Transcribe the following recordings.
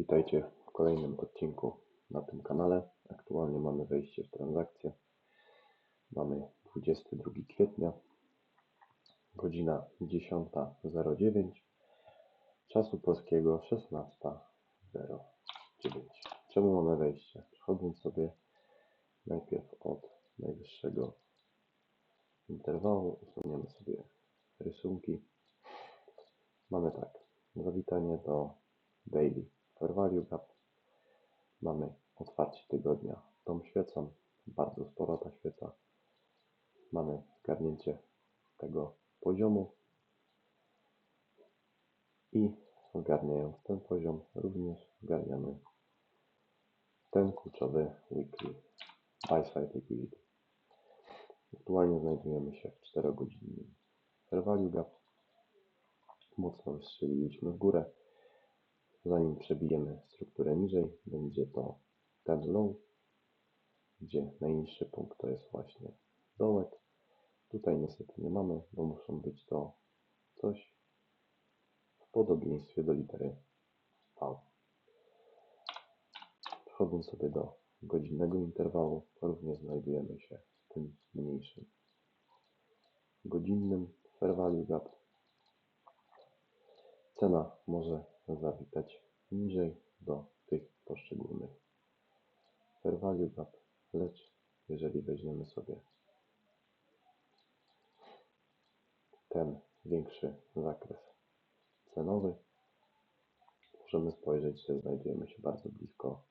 Witajcie w kolejnym odcinku na tym kanale. Aktualnie mamy wejście w transakcję. Mamy 22 kwietnia, godzina 10.09, czasu polskiego 16.09. Czemu mamy wejście? Przechodząc sobie najpierw od najwyższego interwału, usuniemy sobie rysunki. Mamy tak, zawitanie do Daily Value Gap. Mamy otwarcie tygodnia tą świecą, bardzo spora ta świeca. Mamy zgarnięcie tego poziomu i zgarniając ten poziom również zgarniamy ten kluczowy weekly buy side liquidity. Aktualnie znajdujemy się w 4-godzinnym Fair Value Gap. Mocno wystrzeliliśmy w górę. Zanim przebijemy strukturę niżej, będzie to ten low, gdzie najniższy punkt to jest właśnie dołek. Tutaj niestety nie mamy, bo muszą być to coś w podobieństwie do litery V. Przechodząc sobie do godzinnego interwału, również znajdujemy się w tym mniejszym godzinnym fair value gap. Cena może zawitać niżej do tych poszczególnych fair value gap, lecz jeżeli weźmiemy sobie ten większy zakres cenowy, możemy spojrzeć, że znajdujemy się bardzo blisko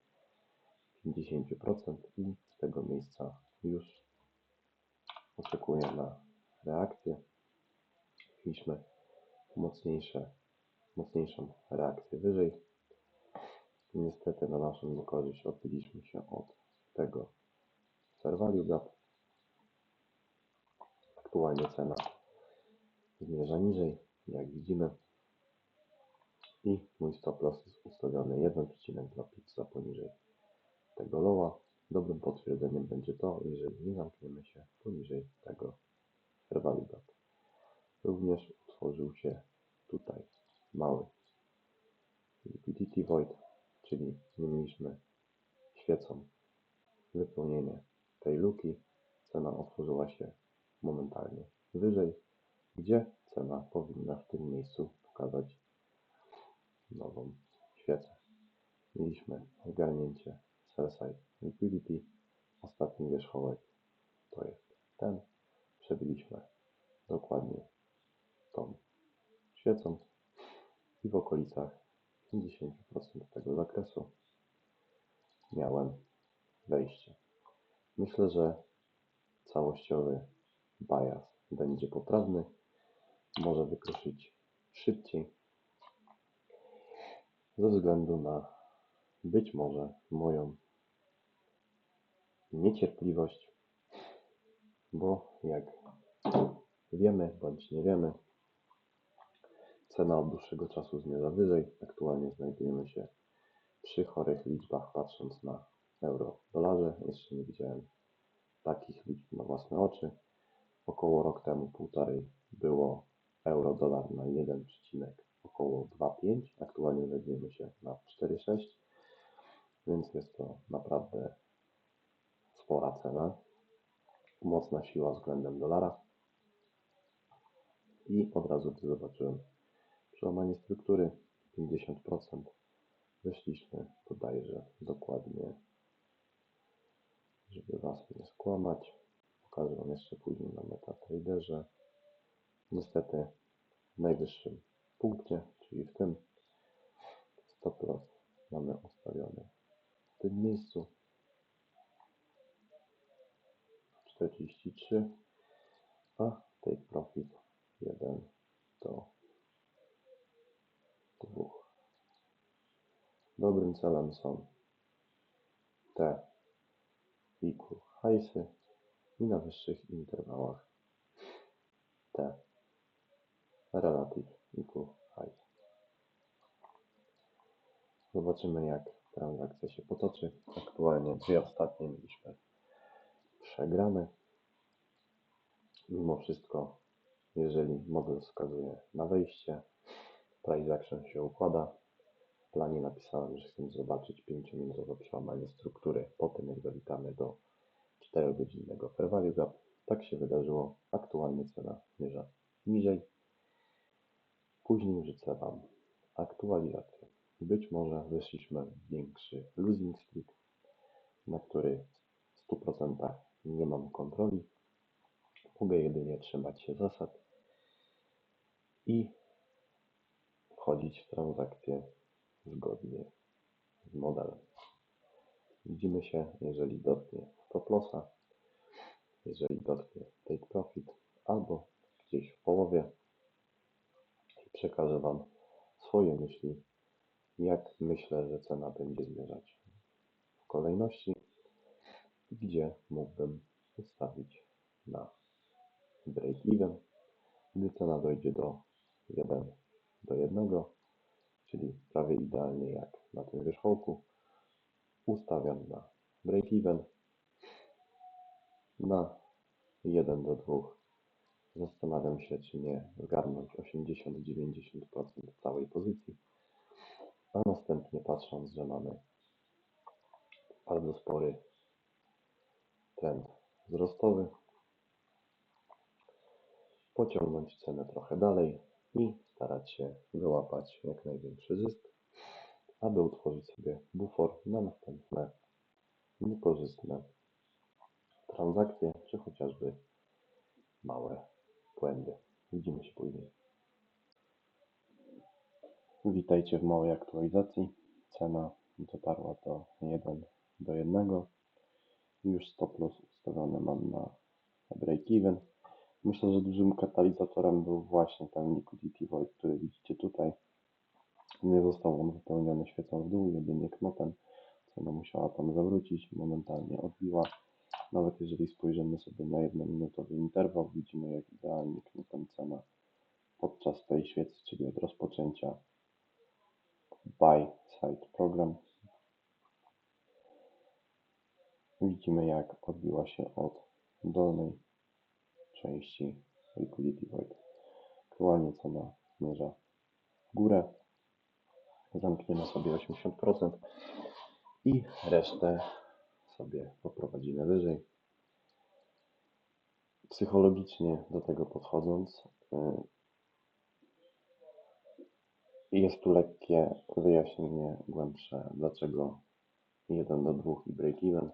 50% i z tego miejsca już oczekuję na reakcję. Mieliśmy mocniejsze, mocniejszą reakcję wyżej. Niestety na naszą niekorzyść odbiliśmy się od tego fair value gap. Aktualnie cena zmierza niżej, jak widzimy. I mój stop loss jest ustawiony 1,2 pizza poniżej tego lowa. Dobrym potwierdzeniem będzie to, jeżeli nie zamkniemy się poniżej tego fair value gap. Również utworzył się tutaj mały liquidity void, czyli nie mieliśmy świecą wypełnienie tej luki. Cena otworzyła się momentalnie wyżej, gdzie cena powinna w tym miejscu pokazać nową świecę. Mieliśmy zgarnięcie sell liquidity. Ostatni wierzchołek to jest ten. Przebiliśmy dokładnie tą świecą i w okolicach 50% tego zakresu miałem wejście. Myślę, że całościowy bias będzie poprawny. Może wykruszyć szybciej ze względu na być może moją niecierpliwość, bo jak wiemy bądź nie wiemy, cena od dłuższego czasu zmierza wyżej. Aktualnie znajdujemy się przy chorych liczbach, patrząc na euro-dolarze. Jeszcze nie widziałem takich liczb na własne oczy. Około rok temu, półtorej, było euro-dolar na 1, około 2,5. Aktualnie znajdujemy się na 4,6, więc jest to naprawdę spora cena. Mocna siła względem dolara. I od razu zobaczyłem przełamanie struktury 50%, weszliśmy bodajże dokładnie, żeby Was nie skłamać. Pokażę Wam jeszcze później na MetaTraderze. Niestety w najwyższym punkcie, czyli w tym stop loss mamy ustawiony w tym miejscu 43, a take profit 1 do 2. Dobrym celem są te equal i na wyższych interwałach te relative equal highs. Zobaczymy jak transakcja się potoczy. Aktualnie dwie ostatnie mieliśmy przegrane. Mimo wszystko, jeżeli model wskazuje na wejście, price action się układa. w planie napisałem, że chcę zobaczyć 5-minutowe przełamanie struktury po tym, jak zawitamy do 4-godzinnego fair value gap. Tak się wydarzyło. Aktualnie cena zmierza niżej. Później wrzucę Wam aktualizację. Być może wyszliśmy w większy losing streak, na który w 100% nie mam kontroli. Mogę jedynie trzymać się zasad i wchodzić w transakcje zgodnie z modelem. Widzimy się, jeżeli dotknie stop lossa, jeżeli dotknie take profit, albo gdzieś w połowie i przekażę Wam swoje myśli, jak myślę, że cena będzie zmierzać w kolejności, gdzie mógłbym ustawić na break even, gdy cena dojdzie do 1 do 1, czyli prawie idealnie jak na tym wierzchołku, ustawiam na break even, na 1 do 2 zastanawiam się, czy nie zgarnąć 80-90% całej pozycji, a następnie patrząc, że mamy bardzo spory trend wzrostowy, pociągnąć cenę trochę dalej i starać się wyłapać jak największy zysk, aby utworzyć sobie bufor na następne niekorzystne transakcje, czy chociażby małe błędy. Widzimy się później. Witajcie w małej aktualizacji. Cena dotarła do 1 do 1. Już stop loss ustawiony mam na break even. Myślę, że dużym katalizatorem był właśnie ten liquidity void, który widzicie tutaj. Nie został on wypełniony świecą w dół, jedynie knotem. Cena musiała tam zawrócić, momentalnie odbiła. Nawet jeżeli spojrzymy sobie na jednominutowy interwał, widzimy jak idealnie knotem cena podczas tej świecy, czyli od rozpoczęcia buy side program. Widzimy jak odbiła się od dolnej części liquidity void. Aktualnie cena zmierza w górę. Zamkniemy sobie 80% i resztę sobie poprowadzimy wyżej. Psychologicznie do tego podchodząc, y, jest tu lekkie wyjaśnienie głębsze, dlaczego 1 do 2 i break even.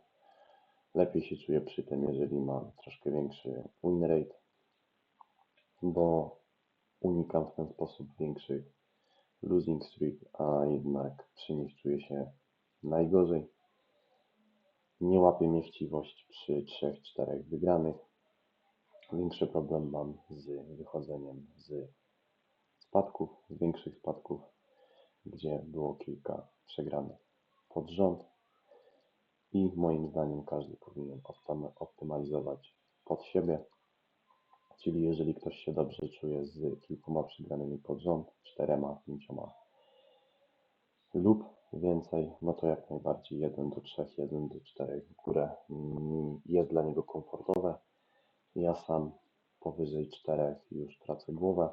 Lepiej się czuję przy tym, jeżeli mam troszkę większy win rate, bo unikam w ten sposób większych losing streak, a jednak przy nich czuję się najgorzej. Nie łapię mnie przy 3-4 wygranych. Większy problem mam z wychodzeniem z spadków, z większych spadków, gdzie było kilka przegranych pod rząd. I moim zdaniem każdy powinien optymalizować pod siebie. Czyli jeżeli ktoś się dobrze czuje z kilkoma przegranymi pod rząd, czterema, pięcioma lub więcej, no to jak najbardziej 1 do 3, 1 do 4 w górę mm, jest dla niego komfortowe. Ja sam powyżej 4 już tracę głowę.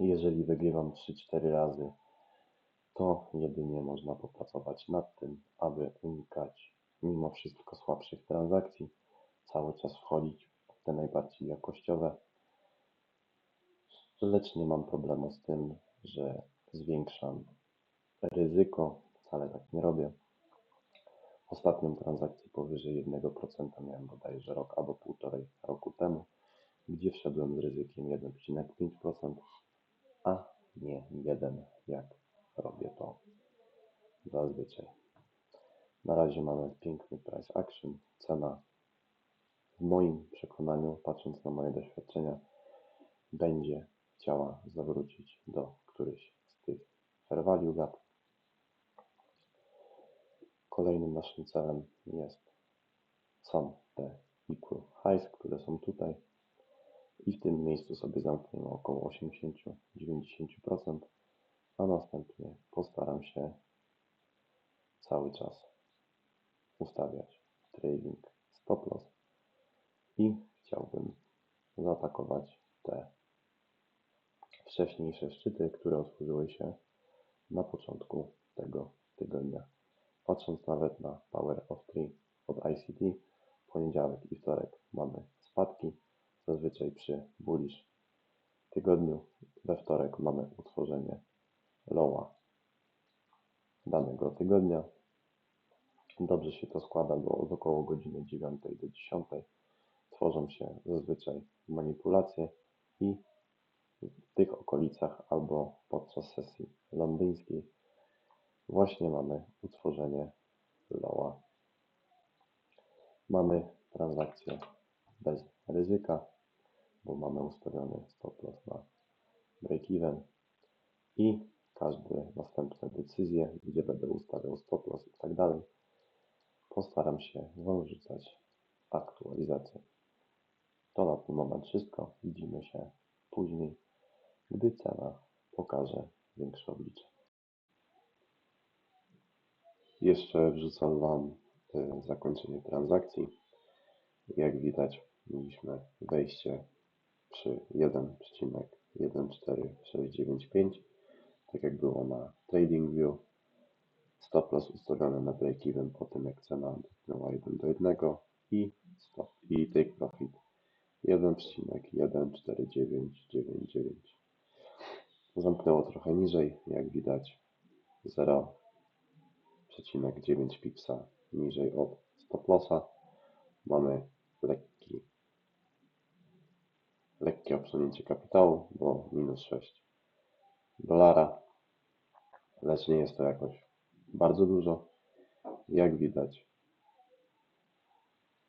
Jeżeli wygrywam 3-4 razy, to jedynie można popracować nad tym, aby unikać mimo wszystko słabszych transakcji, cały czas wchodzić w te najbardziej jakościowe, lecz nie mam problemu z tym, że zwiększam ryzyko, wcale tak nie robię. Ostatnią transakcję powyżej 1% miałem bodajże rok albo półtorej roku temu, gdzie wszedłem z ryzykiem 1,5%, a nie 1, jak robię to zazwyczaj. Na razie mamy piękny price action. Cena w moim przekonaniu, patrząc na moje doświadczenia, będzie chciała zawrócić do którychś z tych fair value gap. Kolejnym naszym celem jest, są te equal highs, które są tutaj i w tym miejscu sobie zamkniemy około 80-90%, a następnie postaram się cały czas ustawiać trading stop loss i chciałbym zaatakować te wcześniejsze szczyty, które otworzyły się na początku tego tygodnia. Patrząc nawet na Power of Three od ICT, poniedziałek i wtorek mamy spadki, zazwyczaj przy bullish tygodniu. We wtorek mamy utworzenie lowa danego tygodnia. Dobrze się to składa, bo od około godziny 9 do 10 tworzą się zazwyczaj manipulacje i w tych okolicach albo podczas sesji londyńskiej właśnie mamy utworzenie loła. Mamy transakcję bez ryzyka, bo mamy ustawiony stop loss na break-even i każde następne decyzje, gdzie będę ustawiał stop loss i tak dalej, postaram się Wam wrzucać aktualizację. To na ten moment wszystko. Widzimy się później, gdy cena pokaże większe oblicze. Jeszcze wrzucam Wam y, zakończenie transakcji. Jak widać, mieliśmy wejście przy 1,14695, tak jak było na TradingView. Stop loss ustawiony na break-even po tym, jak cena dotknęła 1 do 1 i stop i take profit 1,14999. Zamknęło trochę niżej, jak widać 0,9 pipsa niżej od stop lossa. Mamy lekki, lekkie obsunięcie kapitału, bo minus 6 dolara, lecz nie jest to jakoś bardzo dużo. Jak widać,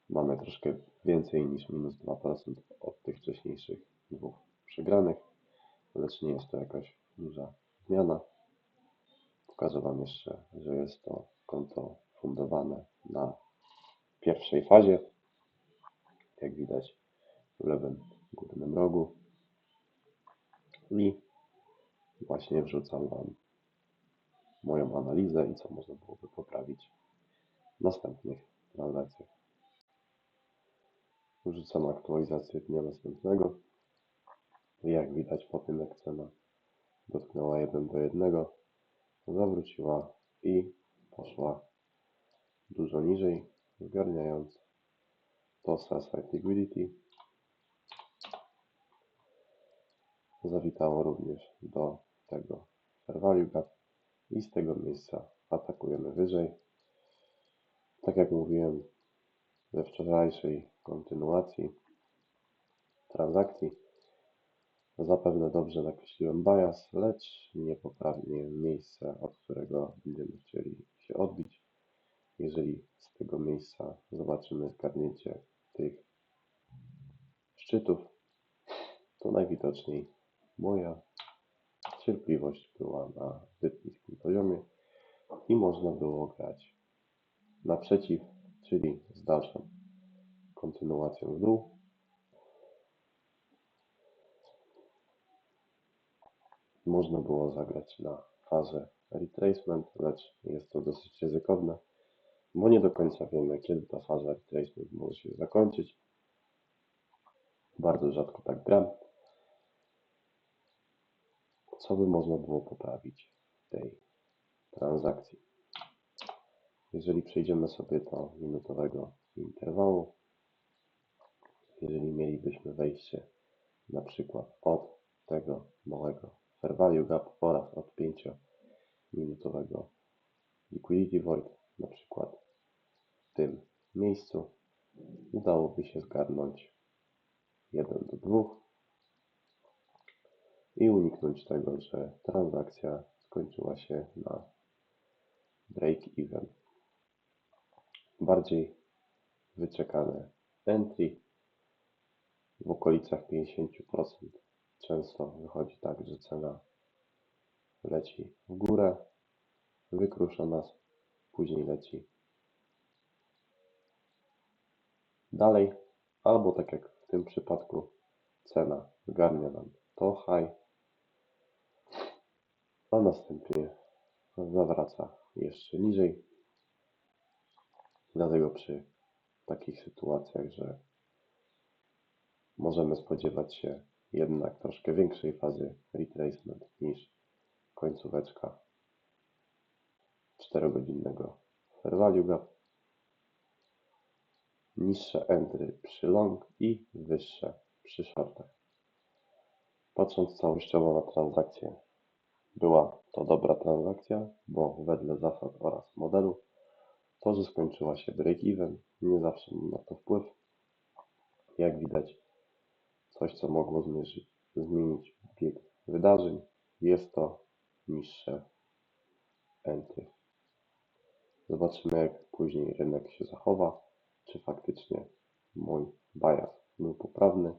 mamy troszkę więcej niż minus 2% od tych wcześniejszych dwóch przegranych, lecz nie jest to jakaś duża zmiana. Pokażę Wam jeszcze, że jest to konto fundowane na pierwszej fazie. Jak widać w lewym górnym rogu. I właśnie wrzucam Wam moją analizę i co można byłoby poprawić w następnych transakcjach. Wrzucam aktualizację dnia następnego. Jak widać po tym, jak cena dotknęła 1 do 1, zawróciła i poszła dużo niżej, zgarniając to side liquidity. Zawitało również do tego fair i z tego miejsca atakujemy wyżej. Tak jak mówiłem we wczorajszej kontynuacji transakcji, zapewne dobrze nakreśliłem bias, lecz niepoprawnie miejsce, od którego będziemy chcieli się odbić. Jeżeli z tego miejsca zobaczymy zgarnięcie tych szczytów, to najwidoczniej moja cierpliwość była na zbyt niskim poziomie i można było grać naprzeciw, czyli z dalszą kontynuacją w dół. Można było zagrać na fazę retracement, lecz jest to dosyć ryzykowne, bo nie do końca wiemy, kiedy ta faza retracement może się zakończyć. Bardzo rzadko tak gram. Co by można było poprawić w tej transakcji? Jeżeli przejdziemy sobie do minutowego interwału, jeżeli mielibyśmy wejście na przykład od tego małego fair value gap oraz od 5-minutowego liquidity void, na przykład w tym miejscu, udałoby się zgarnąć 1 do 2 i uniknąć tego, że transakcja skończyła się na break-even. Bardziej wyczekane entry w okolicach 50%. Często wychodzi tak, że cena leci w górę, wykrusza nas, później leci dalej, albo tak jak w tym przypadku cena zgarnia nam to high, a następnie zawraca jeszcze niżej. Dlatego przy takich sytuacjach, że możemy spodziewać się jednak troszkę większej fazy retracement niż końcóweczka 4-godzinnego fair gap, niższe entry przy long i wyższe przy shortach. Patrząc całościowo na transakcję, była to dobra transakcja, bo wedle zasad oraz modelu to, że skończyła się break-even, nie zawsze na to wpływ. Jak widać, coś, co mogło zmierzyć, zmienić bieg wydarzeń, jest to niższe entry. Zobaczymy, jak później rynek się zachowa, czy faktycznie mój bias był poprawny,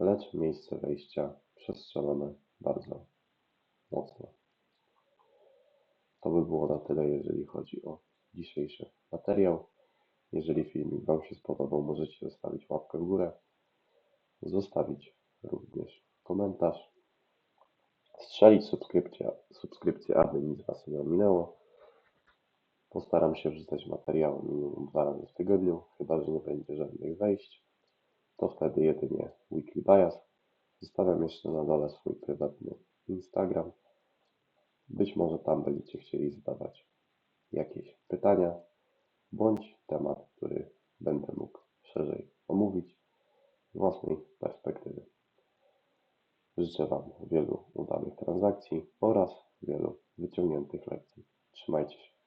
lecz miejsce wejścia przestrzelone bardzo mocno. To by było na tyle, jeżeli chodzi o dzisiejszy materiał. Jeżeli filmik Wam się spodobał, możecie zostawić łapkę w górę, zostawić również komentarz, strzelić subskrypcję, subskrypcję aby nic Was nie ominęło. Postaram się wrzucać materiały minimum dwa razy w tygodniu, chyba że nie będzie żadnych wejść. To wtedy jedynie weekly bias. Zostawiam jeszcze na dole swój prywatny Instagram. Być może tam będziecie chcieli zadawać jakieś pytania bądź temat, który będę mógł szerzej omówić z własnej perspektywy. Życzę Wam wielu udanych transakcji oraz wielu wyciągniętych lekcji. Trzymajcie się.